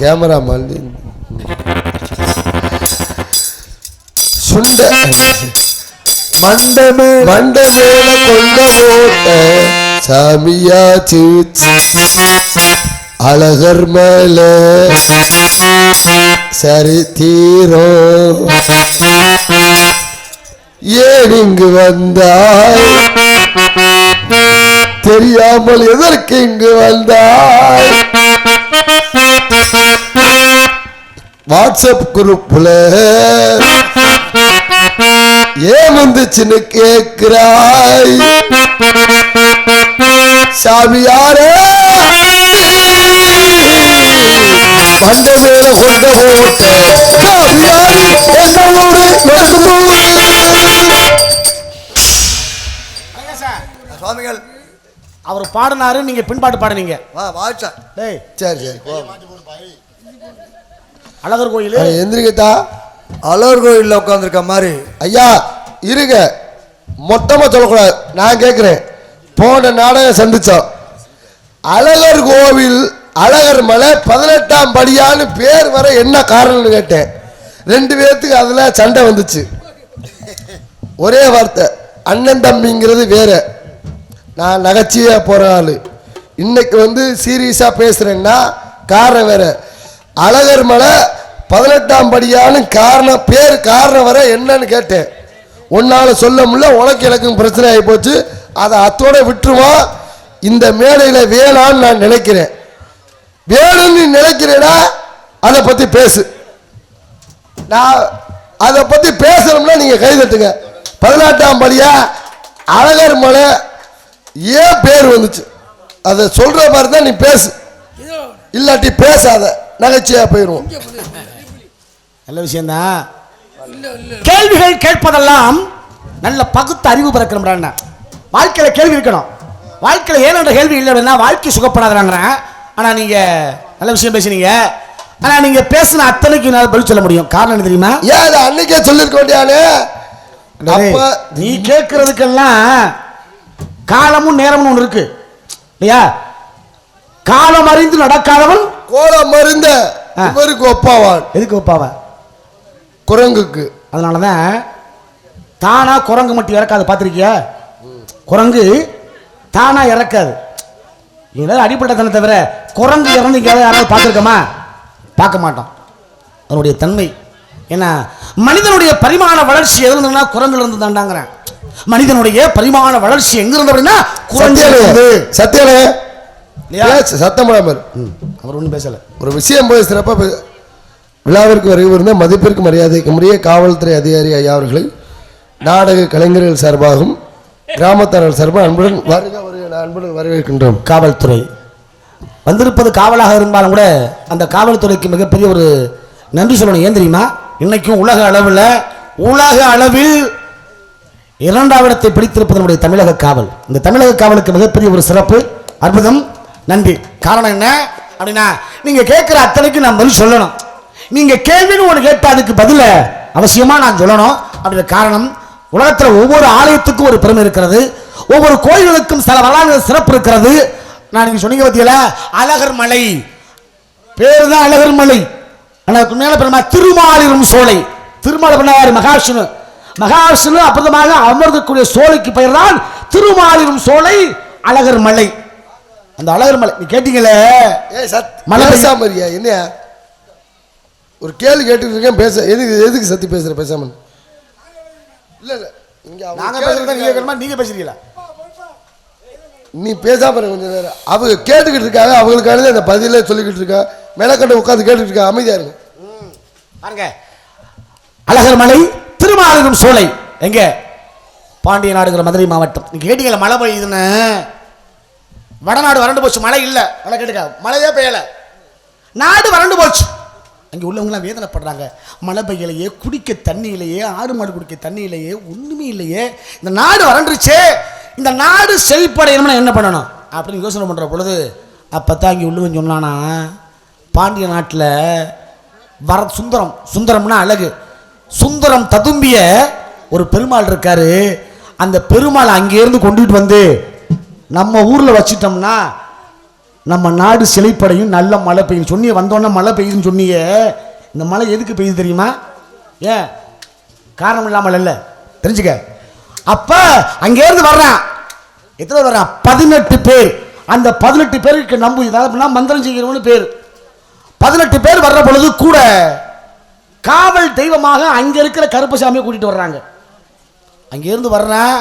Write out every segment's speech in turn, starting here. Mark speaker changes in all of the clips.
Speaker 1: Camera மல்லி சுண்ட
Speaker 2: மண்டமே
Speaker 1: மண்ட மேல கொண்ட போட்ட சாமியாச்சு அழகர் மேல சரி தீரோ ஏன் இங்கு வந்தாய்? தெரியாமல் எதற்கு இங்கு வந்தாய்? வாட்ஸ்அப் குரூப்ல ஏன் வந்துச்சுன்னு கேக்குறாய் சாமியாரே வந்த மேல கொண்ட போட்ட எந்த ஊரு
Speaker 2: சுவாமிகள்.
Speaker 3: அவர் பாடினாரு நீங்க பின்பாட்டு பாடுனீங்க.
Speaker 2: வா வாழ்ச்சா
Speaker 3: டேய்.
Speaker 1: சரி சரி.
Speaker 3: அழகர் கோயில்.
Speaker 1: எந்திரிக்கத்தா
Speaker 2: அலோர் கோயிலில் உட்காந்துருக்க மாதிரி.
Speaker 1: ஐயா இருங்க. மொத்தமாக சொல்லக்கூடாது. நான் கேட்குறேன் போன நாடகம் சந்தித்தோம் அழகர் கோவில் அழகர் மலை பதினெட்டாம் படியான்னு பேர் வர என்ன காரணம்னு கேட்டேன். ரெண்டு பேர்த்துக்கு அதில் சண்டை வந்துச்சு. ஒரே வார்த்தை. அண்ணன் தம்பிங்கிறது வேற. நான் நகைச்சியாக போகிற ஆள். இன்னைக்கு வந்து சீரியஸாக பேசுகிறேன்னா காரணம் வேற. அழகர் மலை பதினெட்டாம் படியான்னு காரணம் பேர் காரணம் வர என்னன்னு கேட்டேன். உன்னால் சொல்ல முடியல உனக்கு எனக்கும் பிரச்சனை ஆகி போச்சு. அதை அத்தோட விட்டுருவோம் இந்த மேடையில் வேணான்னு நான் நினைக்கிறேன். வேணும்னு நினைக்கிறேடா நினைக்கிறேன்னா அதை பற்றி பேசு. நான் அதை பற்றி பேசணும்னா நீங்கள் கைதட்டுங்க பதினெட்டாம் படியா? அழகர் மலை ஏன் பேர் வந்துச்சு? அதை சொல்கிற மாதிரி தான் நீ பேசு. இல்லாட்டி பேசாத. நகைச்சியாக போயிடுவோம்
Speaker 3: நல்ல விஷயம்தான். கேள்விகள் கேட்பதெல்லாம் நல்ல பகுத்து அறிவு பிறக்கணும் வாழ்க்கையில கேள்வி இருக்கணும். வாழ்க்கையில ஏனென்ற கேள்வி இல்லை அப்படின்னா வாழ்க்கை சுகப்படாதாங்கிறேன் ஆனா நீங்க நல்ல விஷயம் பேசுனீங்க. ஆனா நீங்க பேசின அத்தனைக்கு என்னால் பதில் சொல்ல முடியும். காரணம் என்ன தெரியுமா?
Speaker 1: ஏன் அதை அன்னைக்கே சொல்லியிருக்க வேண்டியானே அப்ப
Speaker 3: நீ கேட்கறதுக்கெல்லாம் காலமும் நேரமும் ஒன்று இருக்கு. இல்லையா? காலம் அறிந்து நடக்காதவன்
Speaker 1: கோலம்
Speaker 3: ஆ.
Speaker 1: இவருக்கு ஒப்பாவான்.
Speaker 3: எதுக்கு வைப்பாவ
Speaker 1: குரங்குக்கு.
Speaker 3: அதனால தான் தானா குரங்கு மட்டும் இறக்காது பார்த்துருக்கியா? குரங்கு தானா இறக்காது. ஏதாவது அடிப்பட்டத்தனை தவிர குரங்கு இறந்து எங்கேயாவது யாராவது பார்த்துருக்கோமா? பார்க்க மாட்டோம் அதனுடைய தன்மை. ஏன்னா மனிதனுடைய பரிமாண வளர்ச்சி இருந்ததுன்னா குரங்குல இருந்து தாண்டாங்கிறேன். மனிதனுடைய பரிமாண வளர்ச்சி எங்க இருந்து அப்படின்னா குரங்கு
Speaker 1: சத்தியாலே சத்தம்
Speaker 3: அவர் ஒன்றும் பேசலை.
Speaker 1: ஒரு விஷயம் பேசுகிறப்ப பே- விழாவிற்கு வருகிற மதிப்பிற்கு மரியாதைக்குரிய காவல்துறை அதிகாரி ஐயா அவர்களை நாடக கலைஞர்கள் சார்பாகவும் கிராமத்தாரர் சார்பாக அன்புடன் வருக வருக அன்புடன் வரவேற்கின்றோம்.
Speaker 3: காவல்துறை. வந்திருப்பது காவலாக இருந்தாலும் கூட அந்த காவல்துறைக்கு மிகப்பெரிய ஒரு நன்றி சொல்லணும். ஏன் தெரியுமா? இன்னைக்கும் உலக அளவில் உலக அளவில் இரண்டாவது இடத்தை பிடித்திருப்பது நம்முடைய தமிழக காவல். இந்த தமிழக காவலுக்கு மிகப்பெரிய ஒரு சிறப்பு அற்புதம் நன்றி. காரணம் என்ன அப்படின்னா நீங்கள் கேட்குற அத்தனைக்கும் நான் பதில் சொல்லணும். நீங்க கேள்வின்னு ஒன்று கேட்டா அதுக்கு பதில அவசியமா நான் சொல்லணும். அப்படின்ற காரணம் உலகத்துல ஒவ்வொரு ஆலயத்துக்கும் ஒரு பெருமை இருக்கிறது. ஒவ்வொரு கோயில்களுக்கும் சில வரலாறு சிறப்பு இருக்கிறது. நான் நீங்க சொன்னீங்க பத்தியில அழகர் மலை. பேரு தான் அழகர் மலை. ஆனா அதுக்கு மேல பெருமா திருமாலிரும் சோலை. திருமால பண்ணாரு மகாவிஷ்ணு மகாவிஷ்ணு அற்புதமாக அமர்ந்தக்கூடிய சோலைக்கு பெயர் தான் திருமாலிரும் சோலை அழகர் மலை. அந்த அழகர் மலை நீ கேட்டீங்களே?
Speaker 1: ஏய் சத்
Speaker 3: மழை பெய்ய-
Speaker 1: பேசாம இருக்கியா என்னையா ஒரு கேள்வி கேட்டுட்டு இருக்கேன் பேச எதுக்கு எதுக்கு சத்தி பேசுற பேசாம? இல்ல இல்ல. இங்க அவங்க
Speaker 3: நாங்க
Speaker 1: கேள்வி
Speaker 3: பேசுறதா நீங்க கேட்கணுமா? நீங்க பேசுறீங்களா?
Speaker 1: நீ பேசாம இருங்க கொஞ்ச நேரம். அவங்க கேட்டுக்கிட்டு இருக்காங்க அவங்களுக்கானது அந்த பதிலே சொல்லிக்கிட்டு இருக்கா மேலக்கண்ட உட்காந்து கேட்டுட்டு இருக்கா அமைதியா இருங்க.
Speaker 3: பாருங்க. அழகர் மலை திருமாலிரும் சோலை. எங்க? பாண்டிய நாடுங்கிற மதுரை மாவட்டம். நீங்க கேட்டீங்களா மழை பெய்யுதுன்னு? வடநாடு வறண்டு போச்சு. மழை இல்ல. நல்லா கேட்டுக்க. மழையே பெய்யல. நாடு வறண்டு போச்சு. அங்கே உள்ளவங்களாம் வேதனைப்படுறாங்க. மழை பெய்யலையே குடிக்க தண்ணி இல்லையே ஆடு மாடு குடிக்க தண்ணி இல்லையே ஒன்றுமே இல்லையே. இந்த நாடு வறண்டுருச்சே. இந்த நாடு செழிப்படையணும்னா என்ன பண்ணணும்? அப்படின்னு யோசனை பண்ணுற பொழுது அப்போ தான் இங்கே உள்ளவன் சொன்னானா பாண்டிய நாட்டில் வர சுந்தரம் சுந்தரம்னா அழகு. சுந்தரம் ததும்பிய ஒரு பெருமாள் இருக்காரு. அந்த பெருமாளை அங்கேருந்து கொண்டுகிட்டு வந்து நம்ம ஊரில் வச்சிட்டோம்னா நம்ம நாடு சிலைப்படையும் நல்ல மழை பெய்யும். சொன்னிய வந்தோன்னே மழை பெய்யுதுன்னு சொன்னியே. இந்த மழை எதுக்கு பெய்யுது தெரியுமா? ஏன்? காரணம் இல்லாமல் இல்லை தெரிஞ்சுக்க. அப்போ அங்கேருந்து வர்றான். எத்தனை பேர் வர்றான்? பதினெட்டு பேர். அந்த பதினெட்டு பேருக்கு நம்பு. இதாவது மந்திரம் செய்கிறவனு பேர். பதினெட்டு பேர் வர்ற பொழுது கூட காவல் தெய்வமாக அங்கே இருக்கிற கருப்பசாமியை கூட்டிட்டு வர்றாங்க. அங்கேருந்து வர்றேன்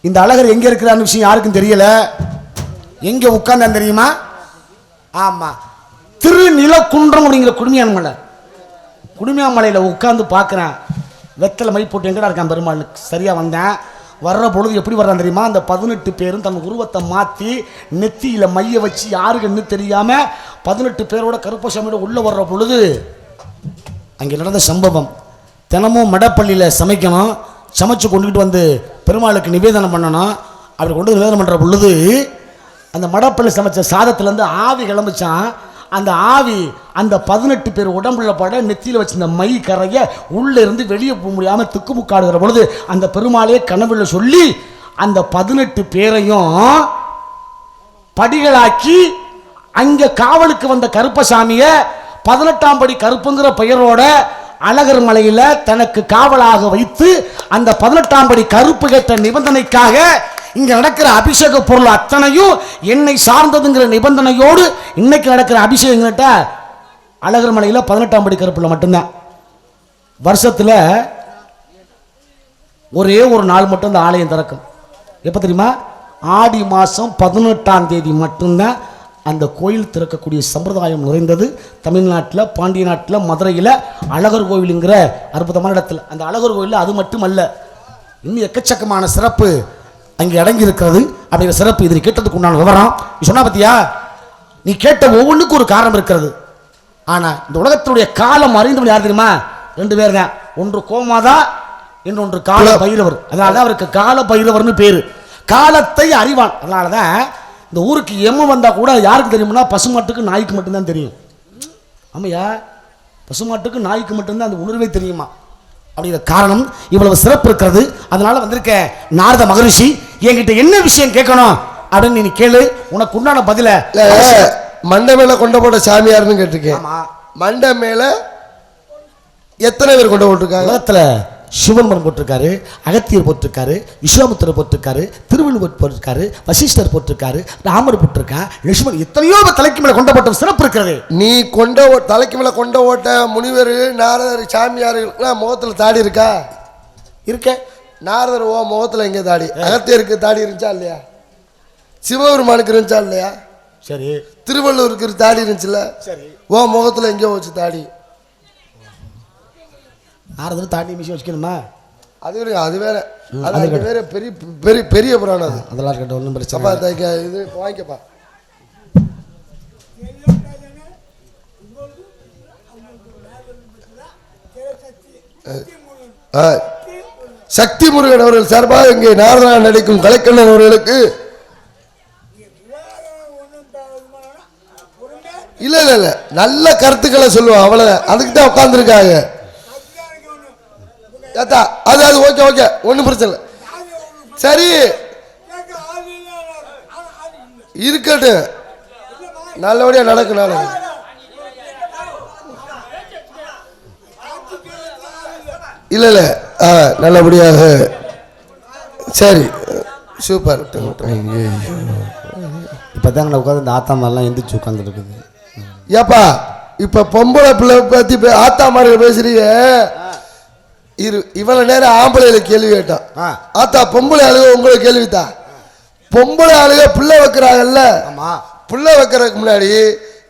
Speaker 3: இந்த அழகர் எங்கே இருக்கிறான்னு விஷயம் யாருக்கும் தெரியலை. எங்க உட்கார்ந்தான் தெரியுமா? ஆமா. திருநிலக்குன்றம் அப்படிங்கிற குடுமையான மலை குடுமையாமலையில் உட்காந்து பார்க்குறேன். வெத்தலை மை போட்டு எங்கடா இருக்கான் பெருமாள்? சரியா வந்தேன். வர்ற பொழுது எப்படி வர்றான் தெரியுமா? அந்த பதினெட்டு பேரும் தன் உருவத்தை மாற்றி நெத்தியில் மைய வச்சு யாருக்குன்னு தெரியாமல் பதினெட்டு பேரோட கருப்பசாமியோட உள்ளே வர்ற பொழுது அங்கே நடந்த சம்பவம். தினமும் மடப்பள்ளியில் சமைக்கணும். சமைச்சு கொண்டுகிட்டு வந்து பெருமாளுக்கு நிவேதனம் பண்ணணும். அப்படி கொண்டு நிவேதனம் பண்ணுற பொழுது அந்த மடப்பள்ளி சமைச்ச சாதத்துலேருந்து ஆவி கிளம்பிச்சான் அந்த ஆவி அந்த பதினெட்டு பேர் உடம்புல பட நெத்தியில் வச்சிருந்த மை கரைய உள்ளே இருந்து வெளியே போக முடியாமல் திக்குமுக்காடுகிற பொழுது அந்த பெருமாளையே கனவுல சொல்லி அந்த பதினெட்டு பேரையும் படிகளாக்கி அங்கே காவலுக்கு வந்த கருப்பசாமியை பதினெட்டாம் படி கருப்புங்கிற பெயரோட அழகர் மலையில தனக்கு காவலாக வைத்து அந்த பதினெட்டாம் படி கருப்பு கேட்ட நிபந்தனைக்காக இங்க நடக்கிற அபிஷேக பொருள் அத்தனையும் என்னை சார்ந்ததுங்கிற நிபந்தனையோடு இன்னைக்கு நடக்கிற அபிஷேகங்கிட்ட அழகர் மலையில பதினெட்டாம் படி கருப்புல மட்டும்தான். வருஷத்துல ஒரே ஒரு நாள் மட்டும் இந்த ஆலயம் திறக்கும். எப்போ தெரியுமா? ஆடி மாதம் பதினெட்டாம் தேதி மட்டும்தான் அந்த கோயில் திறக்கக்கூடிய சம்பிரதாயம் நிறைந்தது. தமிழ்நாட்டில் பாண்டிய நாட்டில் மதுரையில் அழகர் கோவிலுங்கிற அற்புதமான இடத்துல. அந்த அழகர் கோயிலில் அது மட்டுமல்ல இன்னும் எக்கச்சக்கமான சிறப்பு அங்கே அடங்கி இருக்கிறது அப்படிங்கிற சிறப்பு இதில் கேட்டதுக்கு உண்டான விவரம். நீ சொன்னா பார்த்தியா நீ கேட்ட ஒவ்வொன்றுக்கும் ஒரு காரணம் இருக்கிறது. ஆனால் இந்த உலகத்தினுடைய காலம் அறிந்தவன் யார் தெரியுமா? ரெண்டு பேர் தான். ஒன்று கோமாதா இன்னொன்று கால பைரவர் அதனால தான் அவருக்கு கால பைரவர்னு பேர். காலத்தை அறிவான். அதனால தான் இந்த ஊருக்கு எம்ம வந்தா கூட யாருக்கு தெரியும்னா பசுமாட்டுக்கு நாய்க்கு மட்டும்தான் தெரியும். ஆமையா? பசுமாட்டுக்கு நாய்க்கு மட்டும்தான் அந்த உணர்வே தெரியுமா? அப்படிங்கிற காரணம் இவ்வளவு சிறப்பு இருக்கிறது. அதனால வந்திருக்க நாரத மகரிஷி என்கிட்ட என்ன விஷயம் கேட்கணும் அப்படின்னு நீ கேளு. உனக்கு உண்டான பதில
Speaker 1: மண்டை மேல கொண்ட போட்ட சாமியார்னு கேட்டிருக்கேன். மண்டை மேல எத்தனை பேர் கொண்டு போட்டிருக்காங்க?
Speaker 3: சிவன்மன் போட்டிருக்காரு அகத்தியர் போட்டிருக்காரு விஸ்வாமித்திரர் போட்டிருக்காரு திருவள்ளுவர் போட்டிருக்காரு வசிஷ்டர் போட்டிருக்காரு ராமர் போட்டிருக்கா லட்சுமணன் எத்தனையோ தலைக்கு மேல கொண்டப்பட்ட சிறப்பு இருக்கிறது.
Speaker 1: நீ கொண்ட தலைக்கு மேல கொண்ட ஓட்ட முனிவர் நாரதர் சாமியாருக்குலாம் முகத்துல தாடி இருக்கா?
Speaker 3: இருக்க.
Speaker 1: நாரதர் ஓ முகத்துல எங்க தாடி? அகத்தியருக்கு தாடி இருந்துச்சா இல்லையா? சிவபெருமானுக்கு இருந்துச்சா இல்லையா?
Speaker 3: சரி.
Speaker 1: திருவள்ளூருக்கு ஒரு தாடி இருந்துச்சுல்ல?
Speaker 3: சரி.
Speaker 1: ஓ முகத்துல எங்கேயோ வச்சு தாடி.
Speaker 3: ஆறுதல் தாண்டி மிஷின் வச்சுக்கணுமா?
Speaker 1: அது வேற அது வேற. அது அது வேற பெரிய பெரிய பெரிய புராணம் அது.
Speaker 3: அதெல்லாம் இருக்கட்டும் ஒன்றும் பிரச்சனை
Speaker 1: அப்பா
Speaker 3: இல்லை.
Speaker 1: தைக்க இது வாங்கிக்கப்பா. சக்தி முருகன் அவர்கள் சார்பாக இங்கே நாரதா நடிக்கும் கலைக்கண்ணன் அவர்களுக்கு இல்ல இல்ல இல்ல. நல்ல கருத்துக்களை சொல்லுவோம் அவ்வளவுதான். அதுக்கு தான் உட்காந்துருக்காங்க ஏத்தா அது அது ஓகே ஓகே ஒன்றும் பிரச்சனை இல்லை. சரி. இருக்கட்டும். நல்லபடியா நடக்கும் நாளைக்கு. இல்ல இல்ல. ஆ நல்லபடியாக. சரி. சூப்பர்.
Speaker 3: இப்போ தான் உட்காந்து இந்த ஆத்தா மாதிரிலாம் எந்திரிச்சு உட்காந்துருக்குது
Speaker 1: ஏப்பா இப்ப பொம்பளை பிள்ளை பத்தி பே- ஆத்தா மாதிரி பேசுறீங்க. இரு இவ்வளவு நேரம் ஆம்பளையில கேள்வி கேட்டான். ஆத்தா பொம்பளை ஆளுக உங்களுக்கு கேள்வித்தா பொம்பளை ஆளுக பிள்ளை வைக்கிறாங்கல்ல? பிள்ளை வைக்கிறதுக்கு முன்னாடி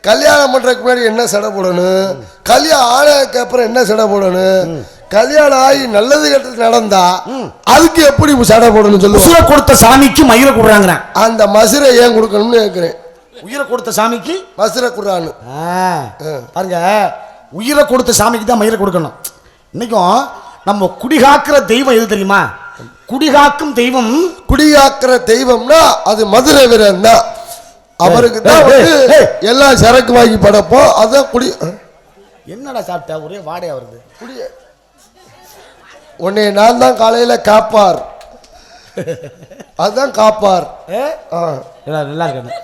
Speaker 1: கல்யாணம் பண்றதுக்கு முன்னாடி என்ன சடை போடணும்? கல்யாணம் ஆனதுக்கு அப்புறம் என்ன சடை போடணும்? கல்யாணம் ஆகி நல்லது கெட்டது நடந்தா அதுக்கு எப்படி சடை போடணும் சொல்லுவாங்க
Speaker 3: உசுரை கொடுத்த சாமிக்கு மயிரை கொடுறாங்கிறேன்
Speaker 1: அந்த மசுரை ஏன் கொடுக்கணும்னு கேட்கிறேன்.
Speaker 3: உயிரை கொடுத்த சாமிக்கு?
Speaker 1: மசுரை குடுறான்னு.
Speaker 3: பாருங்க உயிரை கொடுத்த சாமிக்கு தான் மயிரை கொடுக்கணும். இன்னைக்கும் நம்ம குடிகாக்கிற தெய்வம் எது தெரியுமா? குடிகாக்கும் தெய்வம்
Speaker 1: குடியாக்குற தெய்வம்னா அது மதுரை வீரன் தான் அவருக்கு தான் வந்து. எல்லாம் சரக்கு வாங்கி படப்போம். அதான் குடி
Speaker 3: என்னடா சாப்பிட்டா? ஒரே வாடையா வருது.
Speaker 1: குடிய உன்னை நான் தான் காலையில காப்பார். அதுதான் காப்பார்.
Speaker 3: நல்லா இருக்கு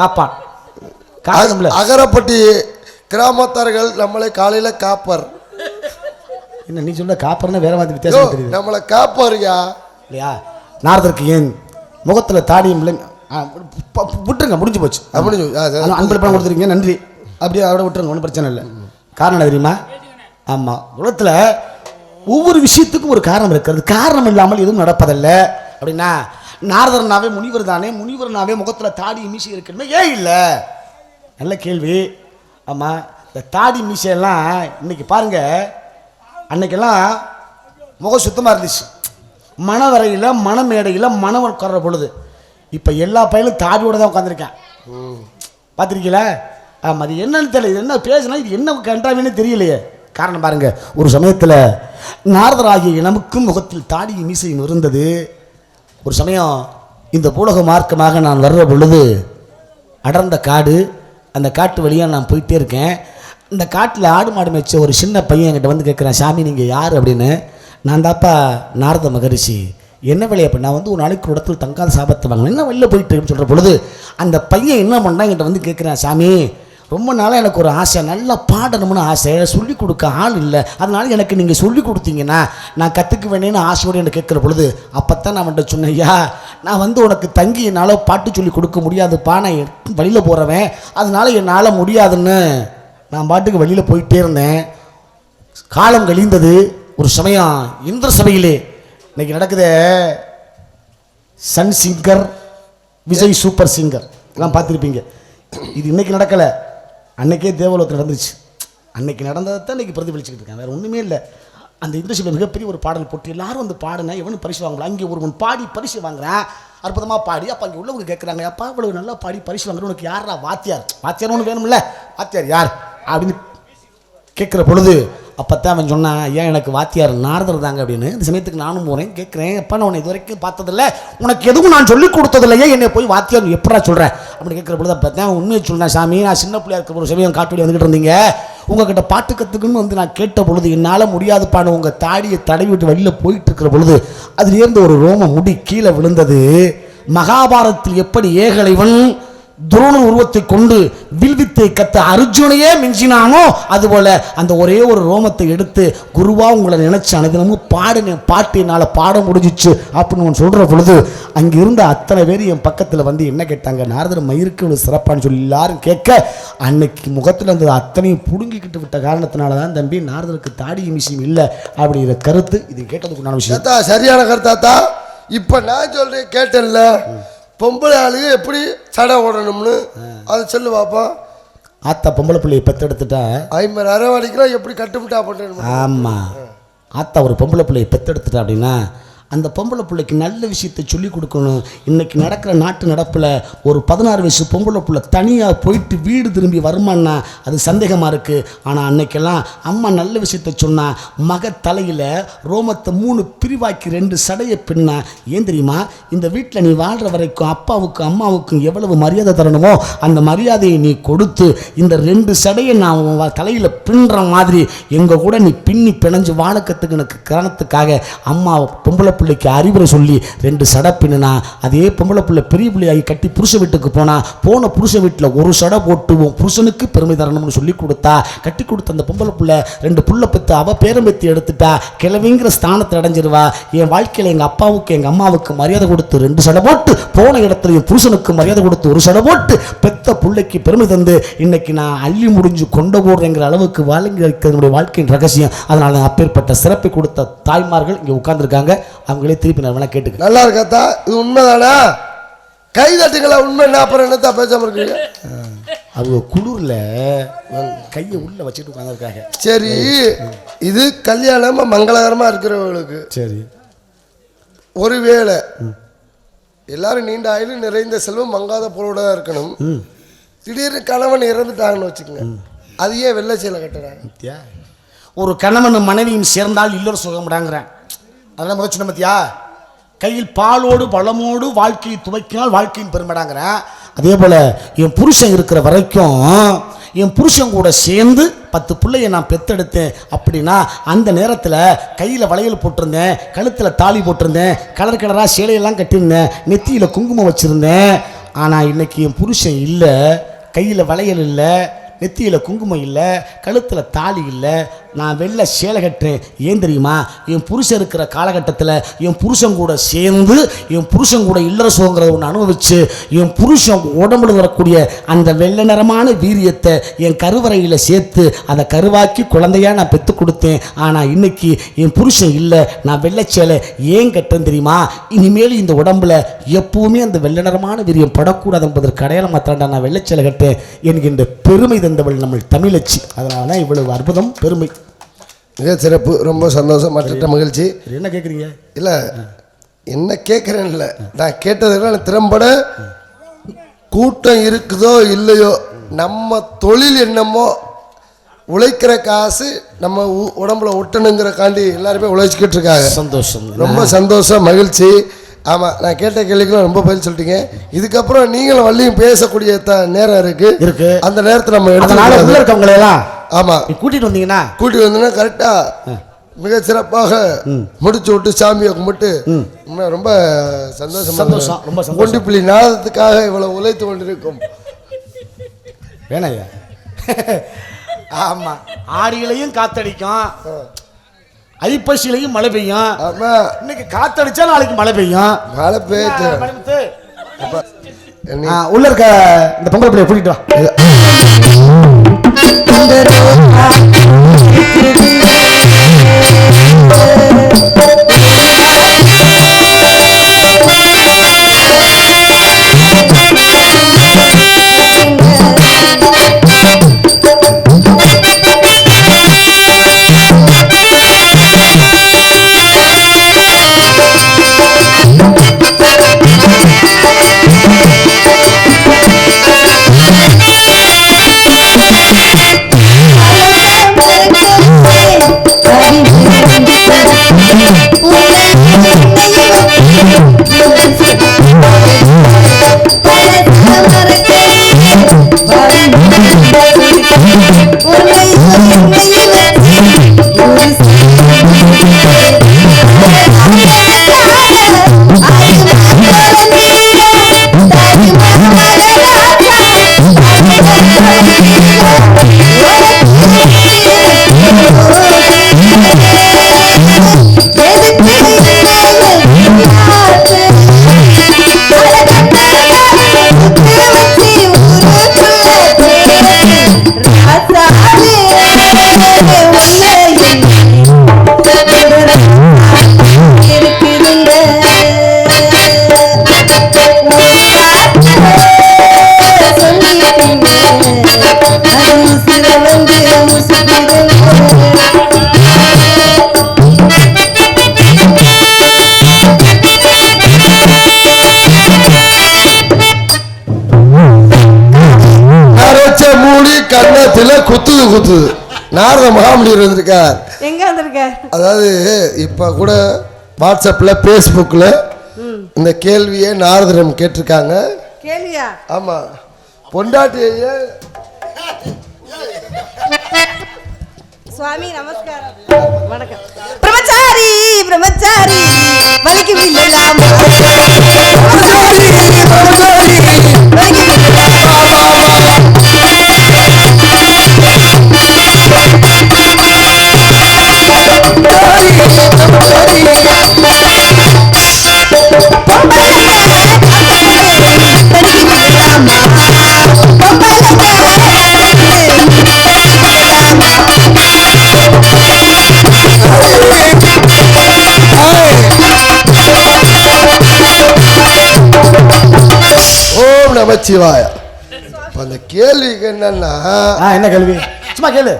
Speaker 3: காப்பான்.
Speaker 1: அகரப்பட்டி கிராமத்தார்கள் நம்மளை காலையில காப்பார்.
Speaker 3: என்ன நீ சொல்ல காப்பர்னா வேற மாதிரி வித்தியாசம் தெரியுது.
Speaker 1: நம்மளை காப்பாருயா
Speaker 3: இல்லையா? நாரதற்கு ஏன்? முகத்துல தாடியும் இல்லை விட்டுருங்க முடிஞ்சு போச்சு. ஆனா, அன்பளிப்பு பணம் கொடுத்துருக்கீங்க நன்றி. அப்படியே அதோட விட்டுருங்க ஒன்றும் பிரச்சனை இல்லை. காரணம் என்ன தெரியுமா? ஆமாம் உலகத்தில் ஒவ்வொரு விஷயத்துக்கும் ஒரு காரணம் இருக்கிறது. காரணம் இல்லாமல் எதுவும் நடப்பதில்ல. அப்படின்னா நாரதர்னாவே முனிவர் தானே முனிவர்னாவே முகத்தில் தாடி மீசி இருக்கணுமே ஏன் இல்லை? நல்ல கேள்வி. ஆமாம் இந்த தாடி மீசையெல்லாம் இன்னைக்கு பாருங்க அன்னைக்கெல்லாம் முகம் சுத்தமாக இருந்துச்சு. மணவரையில் மணமேடையில் மணம் உட்கார்ற பொழுது இப்போ எல்லா பையனும் தாடியோட தான் உட்காந்துருக்கேன் பார்த்துருக்கீங்களா ஆமாம் அது என்னன்னு தெரியல. என்ன பேசுனா இது என்ன கண்டாவின்னு தெரியலையே. காரணம் பாருங்க ஒரு சமயத்தில் நாரதராகிய நமக்கும் முகத்தில் தாடியும் மீசையும் இருந்தது. ஒரு சமயம் இந்த பூலக மார்க்கமாக நான் வர்ற பொழுது அடர்ந்த காடு அந்த காட்டு வழியாக நான் போயிட்டே இருக்கேன். இந்த காட்டில் ஆடு மாடு மேய்ச்ச ஒரு சின்ன பையன் என்கிட்ட வந்து கேட்குறேன் சாமி நீங்கள் யார்? அப்படின்னு. நான் தாப்பா நாரத மகரிஷி. என்ன வேலையை அப்போ நான் வந்து ஒரு நாளைக்கு ஒரு இடத்துல தங்காத சாபத்தை வாங்கினேன். என்ன வெளில போயிட்டு சொல்கிற பொழுது அந்த பையன் என்ன பண்ணால் என்கிட்ட வந்து கேட்குறேன் சாமி ரொம்ப நாளாக எனக்கு ஒரு ஆசை நல்லா பாடணும்னு ஆசை. சொல்லி கொடுக்க ஆள் இல்லை. அதனால எனக்கு நீங்கள் சொல்லி கொடுத்தீங்கன்னா நான் கற்றுக்க வேணேன்னு ஆசையோடு எனக்கு கேட்குற பொழுது அப்போ தான் நான் அவன்கிட்ட சொன்னேன் ஐயா நான் வந்து உனக்கு தங்கி என்னால் பாட்டு சொல்லி கொடுக்க முடியாதுப்பா. நான் வழியில் போகிறவன் அதனால என்னால் முடியாதுன்னு. நான் பாட்டுக்கு வெளியில் போயிட்டே இருந்தேன். காலம் கழிந்தது. ஒரு சமயம் இந்திர சபையிலே இன்னைக்கு நடக்குதே. Sun singer Vijay super singer. எல்லாம் பார்த்துருப்பீங்க. இது இன்னைக்கு நடக்கலை. அன்னைக்கே தேவலோகத்தில் நடந்துச்சு அன்னைக்கு நடந்ததை தான் இன்னைக்கு பிரதிபலிச்சுக்கிட்டு இருக்கேன் வேறு ஒன்றுமே இல்லை. அந்த இண்டஸ்ட்ரியில் மிகப்பெரிய ஒரு பாடல் போட்டு எல்லாரும் வந்து பாடுனா எவனும் பரிசு வாங்கலாம் அங்கே ஒருவன் பாடி பரிசு வாங்குறான். அற்புதமாக பாடி அப்போ அங்கே உள்ளவங்க கேட்குறாங்க அப்பா இவ்வளவு நல்லா பாடி பரிசு வாங்குறேன் உனக்கு யாரா வாத்தியார். வாத்தியார் ஒன்று வேணும்ல. வாத்தியார் யார்? அப்படின்னு கேட்குற பொழுது அப்பத்தான் அவன் சொன்னான் ஏன் எனக்கு வாத்தியார் நாரதர் தாங்க? அப்படின்னு. இந்த சமயத்துக்கு நானும் போகிறேன் கேட்குறேன் எப்போ நான் உன்னை இது வரைக்கும் பார்த்ததில்ல. உனக்கு எதுவும் நான் சொல்லிக் கொடுத்ததில்லையே. என்னை போய் வாத்தியார் எப்படா சொல்கிறேன் அப்படின்னு கேட்குற பொழுது அப்போ தான் உண்மையை சொன்னேன் சாமி நான் சின்ன பிள்ளையா இருக்கிற ஒரு சமயம் காட்டு வழி வந்துகிட்டு இருந்தீங்க. உங்ககிட்ட பாட்டு கற்றுக்குன்னு வந்து நான் கேட்ட பொழுது என்னால் முடியாதுப்பான உங்கள் தாடியை தடவி விட்டு வெளியில் போயிட்டு இருக்கிற பொழுது அதுலேருந்து ஒரு ரோம முடி கீழே விழுந்தது. மகாபாரத்தில் எப்படி ஏகலைவன் துரோணன் உருவத்தை கொண்டு வில்வித்தை கத்த அர்ஜுனையே மிஞ்சினானோ? அதுபோல அந்த ஒரே ஒரு ரோமத்தை எடுத்து குருவா உங்களை நினைச்சான அனுதினமும் பாடினேன் பாட்டு என்னால் பாட முடிஞ்சிச்சு அப்படின்னு ஒன்று சொல்ற பொழுது அங்கே இருந்த அத்தனை பேர் என் பக்கத்தில் வந்து என்ன கேட்டாங்க? நாரதர் மயிருக்கு இவ்வளவு சிறப்பான்னு சொல்லி எல்லாரும் கேட்க அன்னைக்கு முகத்தில் இருந்தது அத்தனையும் புடுங்கிக்கிட்டு விட்ட காரணத்தினால தான் தம்பி நாரதருக்கு தாடி மிஷியம் இல்லை அப்படிங்கிற கருத்து இது கேட்டதுக்குண்டான விஷயம்.
Speaker 1: சரியான கருத்தாத்தா. இப்போ நான் சொல்றேன் கேட்டேன்ல. பொம்பளை ஆளுங்க எப்படி சடை ஓடணும்னு அதை சொல்லு பாப்பா.
Speaker 3: ஆத்தா பொம்பளை பிள்ளையை பெத்தெடுத்துட்டா?
Speaker 1: ஐம்பது அரவாடிக்கெல்லாம் எப்படி கட்டுப்பிட்டா பண்ணணும்
Speaker 3: ஆமாம் ஆத்தா ஒரு பொம்பளை பிள்ளையை பெத்தெடுத்துட்டா அப்படின்னா அந்த பொம்பளை பிள்ளைக்கு நல்ல விஷயத்தை சொல்லிக் கொடுக்கணும். இன்றைக்கி நடக்கிற நாட்டு நடப்பில் ஒரு பதினாறு வயசு பொம்பளை பிள்ளை தனியாக போயிட்டு வீடு திரும்பி வருமானா அது சந்தேகமாக இருக்குது ஆனால் அன்னைக்கெல்லாம் அம்மா நல்ல விஷயத்த சொன்னால் மக தலையில் ரோமத்தை மூணு பிரிவாக்கி ரெண்டு சடையை பின்னா ஏன் தெரியுமா? இந்த வீட்டில் நீ வாழ்கிற வரைக்கும் அப்பாவுக்கும் அம்மாவுக்கும் எவ்வளவு மரியாதை தரணுமோ அந்த மரியாதையை நீ கொடுத்து இந்த ரெண்டு சடையை நான் தலையில் பின்னுற மாதிரி எங்கள் கூட நீ பின்னி பிணைஞ்சு வாழ எனக்கு காரணத்துக்காக அம்மா பொம்பளை பிள்ளைக்கு அறிவுரை சொல்லி ரெண்டு சடை பின்னுனா அதே பொம்பளை பிள்ளை பெரிய பிள்ளையாகி கட்டி புருஷ வீட்டுக்கு போனால் போன புருஷ வீட்டில் ஒரு சடை போட்டுவோம் புருஷனுக்கு பெருமை தரணும்னு சொல்லி கொடுத்தா கட்டி கொடுத்த அந்த பொம்பளை பிள்ளை ரெண்டு புள்ள பெத்து அவ பேரம்பெத்தி எடுத்துட்டா கிழவிங்கிற ஸ்தானத்தை அடைஞ்சிருவா. என் வாழ்க்கையில் எங்கள் அப்பாவுக்கு எங்கள் அம்மாவுக்கு மரியாதை கொடுத்து ரெண்டு சடை போட்டு போன இடத்துல என் புருஷனுக்கு மரியாதை கொடுத்து ஒரு சடை போட்டு பெத்த பிள்ளைக்கு பெருமை தந்து இன்னைக்கு நான் அள்ளி முடிஞ்சு கொண்ட போடுறேங்கிற அளவுக்கு வழங்கி வைக்கிறதுடைய வாழ்க்கையின் ரகசியம். அதனால் அப்பேற்பட்ட சிறப்பை கொடுத்த தாய்மார்கள் இங்கே உட்கார்ந்துருக்காங்க. அவங்களே திருப்பி நான் வேணா கேட்டுக்க
Speaker 1: நல்லா இருக்காத்தா இது உண்மைதானா? கை தட்டுங்களா உண்மை? என்ன அப்புறம் என்னத்தா பேசாம இருக்கீங்க?
Speaker 3: அவங்க குளிர்ல கையை உள்ள வச்சுட்டு உட்காந்துருக்காங்க
Speaker 1: சரி இது கல்யாணமா மங்களகரமா இருக்கிறவங்களுக்கு.
Speaker 3: சரி.
Speaker 1: ஒருவேளை எல்லாரும் நீண்ட ஆயுள் நிறைந்த செல்வம் மங்காத பொருளோட தான் இருக்கணும். திடீர்னு கணவன் இறந்துட்டாங்கன்னு வச்சுக்கோங்க. அது ஏன் வெள்ளை சேலை கட்டுறாங்க.
Speaker 3: ஒரு கணவன் மனைவியும் சேர்ந்தால் இல்லற சுகம்டாங்கிறேன் அதெல்லாம் முதல் சொன்ன பத்தியா? கையில் பாலோடு பழமோடு வாழ்க்கையை துவைக்கினால் வாழ்க்கையின் பெருமைடாங்கிறேன் அதே போல் என் புருஷன் இருக்கிற வரைக்கும் என் புருஷன் கூட சேர்ந்து பத்து பிள்ளைய நான் பெத்தெடுத்தேன் அப்படின்னா அந்த நேரத்தில் கையில் வளையல் போட்டிருந்தேன் கழுத்தில் தாலி போட்டிருந்தேன் கலர் கலராக சேலையெல்லாம் கட்டியிருந்தேன் நெத்தியில் குங்குமம் வச்சுருந்தேன். ஆனால் இன்னைக்கு என் புருஷன் இல்லை கையில் வளையல் இல்லை நெத்தியில் குங்குமம் இல்லை கழுத்தில் தாலி இல்லை நான் வெளில சேலை கட்டுறேன். ஏன் தெரியுமா? என் புருஷன் இருக்கிற காலகட்டத்தில் என் புருஷன் கூட சேர்ந்து என் புருஷன் கூட இல்லற சுகங்கிறத ஒன்று அனுபவிச்சு என் புருஷன் உடம்புல வரக்கூடிய அந்த வெள்ளை நிறமான வீரியத்தை என் கருவறையில் சேர்த்து அதை கருவாக்கி குழந்தையா நான் பெற்று கொடுத்தேன். ஆனால் இன்னைக்கு என் புருஷன் இல்லை நான் வெள்ளை சேலை ஏன் கட்டேன் தெரியுமா? இனிமேல் இந்த உடம்புல எப்பவுமே அந்த வெள்ளை நிறமான வீரியம் படக்கூடாது என்பதற்கு அடையாளம் மாத்திரண்டா நான் வெள்ளைச்சேலை கட்டேன் என்கின்ற பெருமை தந்தவள் நம்ம தமிழச்சி. அதனால இவ்வளவு அற்புதம் பெருமை.
Speaker 1: மிக சிறப்பு ரொம்ப சந்தோஷம் மற்ற மகிழ்ச்சி.
Speaker 3: என்ன கேட்குறீங்க
Speaker 1: இல்லை என்ன கேட்குறேன் இல்லை. நான் கேட்டதெல்லாம் திறம்பட கூட்டம் இருக்குதோ இல்லையோ நம்ம தொழில் என்னமோ உழைக்கிற காசு நம்ம உடம்புல ஒட்டணுங்கிறக்காண்டி எல்லாருமே உழைச்சிக்கிட்டு இருக்காங்க
Speaker 3: சந்தோஷம்.
Speaker 1: ரொம்ப சந்தோஷம் மகிழ்ச்சி. ஆமாம் நான் கேட்ட கேள்விக்கெல்லாம் ரொம்ப பதில் சொல்லிட்டீங்க. இதுக்கப்புறம் நீங்களும் வள்ளியும் பேசக்கூடிய நேரம் இருக்கு.
Speaker 3: இருக்கு.
Speaker 1: அந்த நேரத்தை நம்ம எடுத்து
Speaker 3: இருக்கவங்களை எல்லாம்
Speaker 1: ஆமாம்
Speaker 3: நீ கூட்டிட்டு வந்தீங்கன்னா?
Speaker 1: கூட்டி வந்தோன்னா கரெக்டாக மிக சிறப்பாக முடிச்சு விட்டு சாமியை கும்பிட்டு ரொம்ப சந்தோஷமா
Speaker 3: சந்தோஷம், ரொம்ப சந்தோஷம்.
Speaker 1: ஒண்டிப்புள்ளி நாதத்துக்காக இவ்வளவு உழைத்து கொண்டிருக்கும்.
Speaker 3: வேணாயா ஆமா. ஆடியிலையும் காத்தடிக்கும். ஐப்பசிலையும் மழை பெய்யும்.
Speaker 1: ஆமா.
Speaker 3: இன்னைக்கு காத்தடிச்சா நாளைக்கு மழை பெய்யும்.
Speaker 1: மழை
Speaker 3: ஆ, உள்ள இருக்க இந்த பொங்கல் பிள்ளைய கூட்டிட்டு வா.
Speaker 1: இந்த அரைச்ச குத்துது நாரத மகாமணியர் வந்திருக்கார்.
Speaker 4: எங்க வந்திருக்க
Speaker 1: அதாவது இப்ப கூட வாட்ஸ்அப்ல ஃபேஸ்புக்ல இந்த கேள்வியை நாரதரம் கேட்டிருக்காங்க.
Speaker 4: கேளியா
Speaker 1: ஆமா. பொண்டாட்டியே
Speaker 4: சுவாமி நமஸ்காரம். வணக்கம். பிரம்மச்சாரி பிரம்மச்சாரி வலிக்கு
Speaker 1: நமச்சிவாய இப்ப அந்த கேள்விக்கு என்னன்னா
Speaker 3: ஆ என்ன கேள்வி? சும்மா கேளு.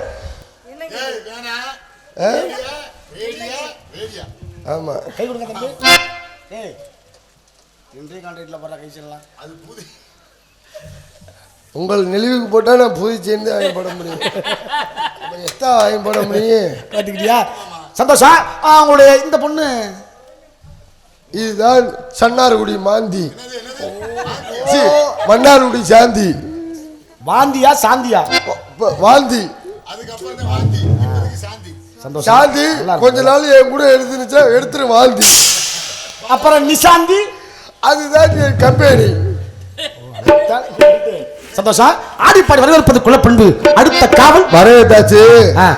Speaker 1: ஆமா.
Speaker 3: கை கொடுங்க தம்பி. ஏய் இன்றைய கான்ட்ராக்டில் போடுற கை சொல்லலாம்
Speaker 1: உங்கள் நினைவுக்கு போட்டா நான் புது சேர்ந்து வாங்கி போட முடியும். எத்தா வாங்கி போட முடியும்.
Speaker 3: கேட்டுக்கிட்டியா? சந்தோஷம். ஆ, உங்களுடைய இந்த பொண்ணு.
Speaker 5: இதுதான் சன்னார்குடி மாந்தி. மன்னார்குடி சாந்தி.
Speaker 3: வாந்தியா சாந்தியா?
Speaker 5: வாந்தி. சாந்தி. கொஞ்ச நாள் என் கூட எடுத்துருச்சா எடுத்துரு வாந்தி.
Speaker 3: அப்புறம் நிசாந்தி
Speaker 5: அதுதான் என் கம்பெனி.
Speaker 3: சந்தோஷம். ஆடிப்பாடி வரவேற்பது குலப்பண்பு. அடுத்த காவல்.
Speaker 5: வரவேற்றாச்சு
Speaker 3: ஆ.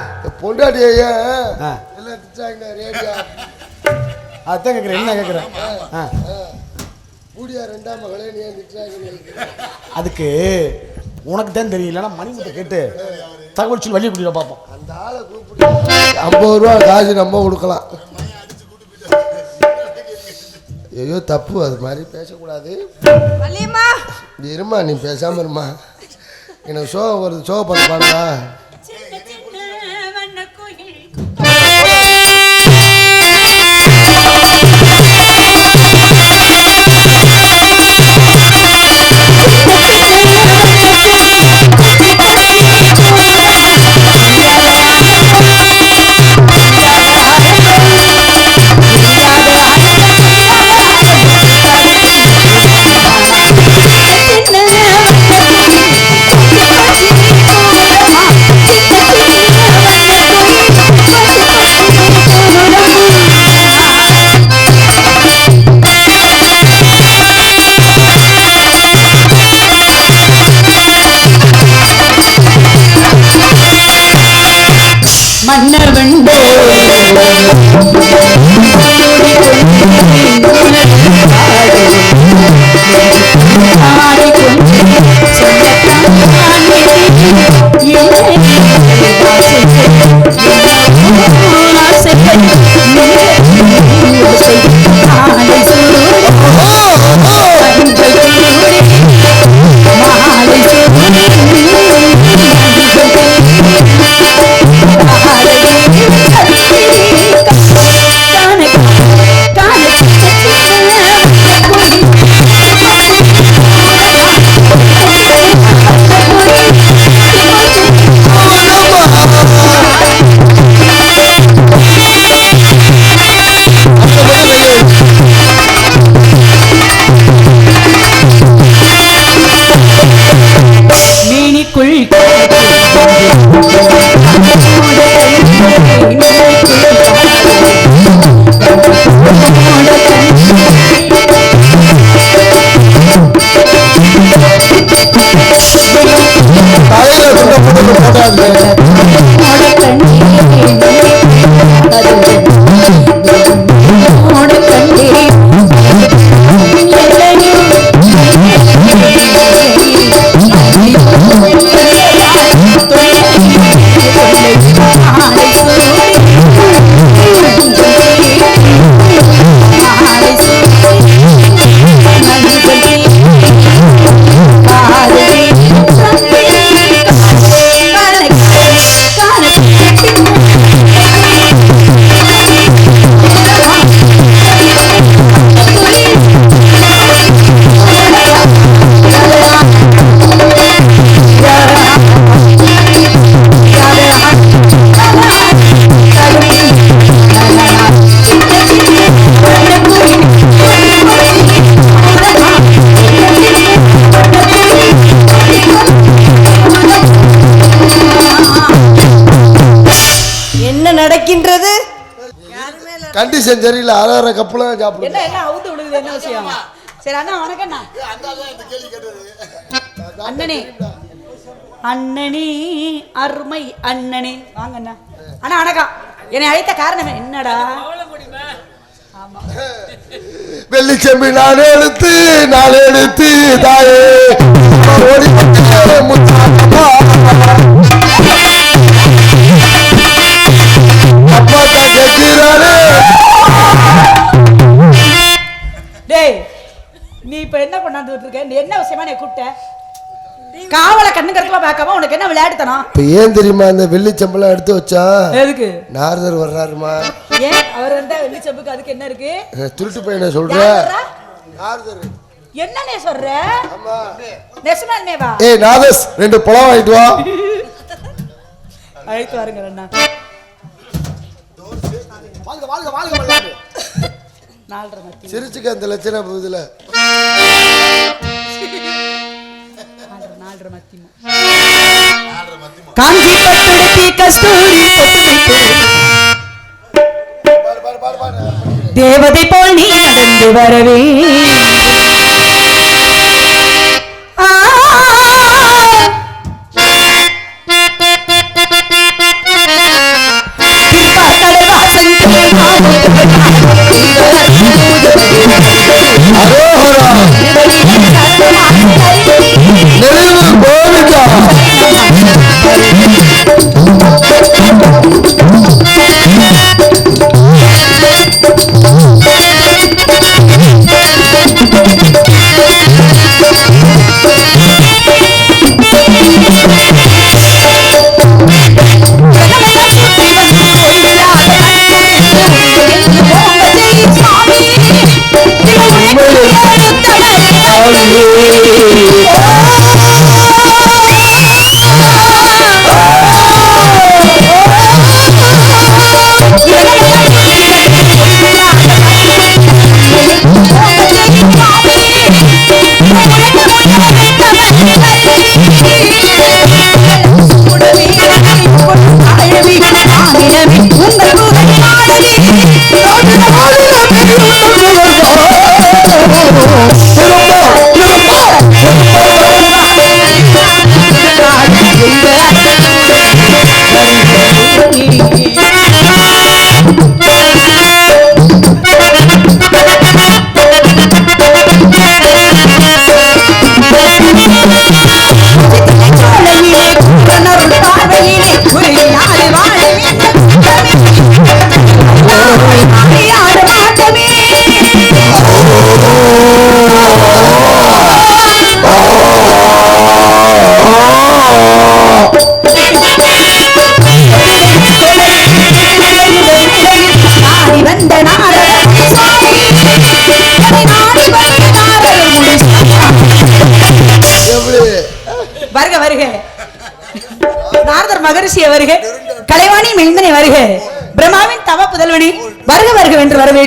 Speaker 5: பொண்டாட்டி ஐயா
Speaker 3: அதான் கேட்குறேன் என்ன கேட்குறேன்
Speaker 5: கூடியா ரெண்டாம் மகளே நீ திட்டுறாங்க
Speaker 3: அதுக்கு உனக்கு தான் தெரியும் இல்லைன்னா மணிமுட்டை கேட்டு தகவல் சொல்லி வழி கூட்டிட்டு பார்ப்போம்
Speaker 5: அந்த ஆளை கூப்பிட்டு ஐம்பது ரூபா காசு நம்ம கொடுக்கலாம். ஐயோ தப்பு அது மாதிரி பேசக்கூடாது. இருமா நீ பேசாம இருமா. எனக்கு சோகம் வருது சோக பண்ண பாடுறா கண்டிஷன் சரியில்லை அரை அரை கப்பலாம் சாப்பிடுங்க
Speaker 1: என்ன என்ன அவுத்து விடுது என்ன விஷயம்? சரி அண்ணா வணக்கம் அண்ணா அண்ணனே. அண்ணனே அருமை அண்ணனே. வாங்க அண்ணா. அண்ணா வணக்கம் என்னை அழைத்த காரணம் என்னடா?
Speaker 5: வெள்ளிச்செம்பி நான் எடுத்து நான் எடுத்து தாயே. ஓடி
Speaker 1: கூப்பிட்ட காவலை கண்ணு கருத்துமா பார்க்காம உனக்கு என்ன விளையாடுத்தனம்
Speaker 5: இப்ப ஏன் தெரியுமா இந்த வெள்ளிச்சம்பளம் எடுத்து வச்சா?
Speaker 1: எதுக்கு?
Speaker 5: நாரதர் வர்றாருமா?
Speaker 1: ஏன்? அவர் வந்தா வெள்ளி செம்புக்கு அதுக்கு என்ன இருக்கு?
Speaker 5: திருட்டு பையனை சொல்ற? நாரதர்.
Speaker 1: என்னண்ணே சொல்ற?
Speaker 5: ஆமா.
Speaker 1: நெசமாலுமே வா
Speaker 5: ஏய் நாதஸ் ரெண்டு பழம் வாங்கிட்டு வா.
Speaker 1: அழைத்து வாருங்க அண்ணா.
Speaker 3: வாழ்க வாழ்க வாழ்க வாழ்க
Speaker 5: நாலரை
Speaker 1: சிரிச்சுக்க அந்த லட்சணம் இதுல
Speaker 5: நாலரை மத்தியமா காஞ்சி பட்டுடுத்தி கஸ்தூரி பொட்டு தேவதை போல் நீ நடந்து வரவே நாடி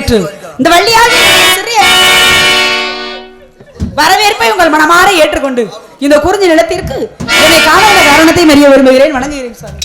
Speaker 5: வரவேற்று. இந்த வள்ளியாக வரவேற்பை உங்கள் மனமாற ஏற்றுக்கொண்டு இந்த குறிஞ்சி நிலத்திற்கு என்னை காண காரணத்தை அறிய விரும்புகிறேன். வணங்குகிறேன்
Speaker 1: சார்.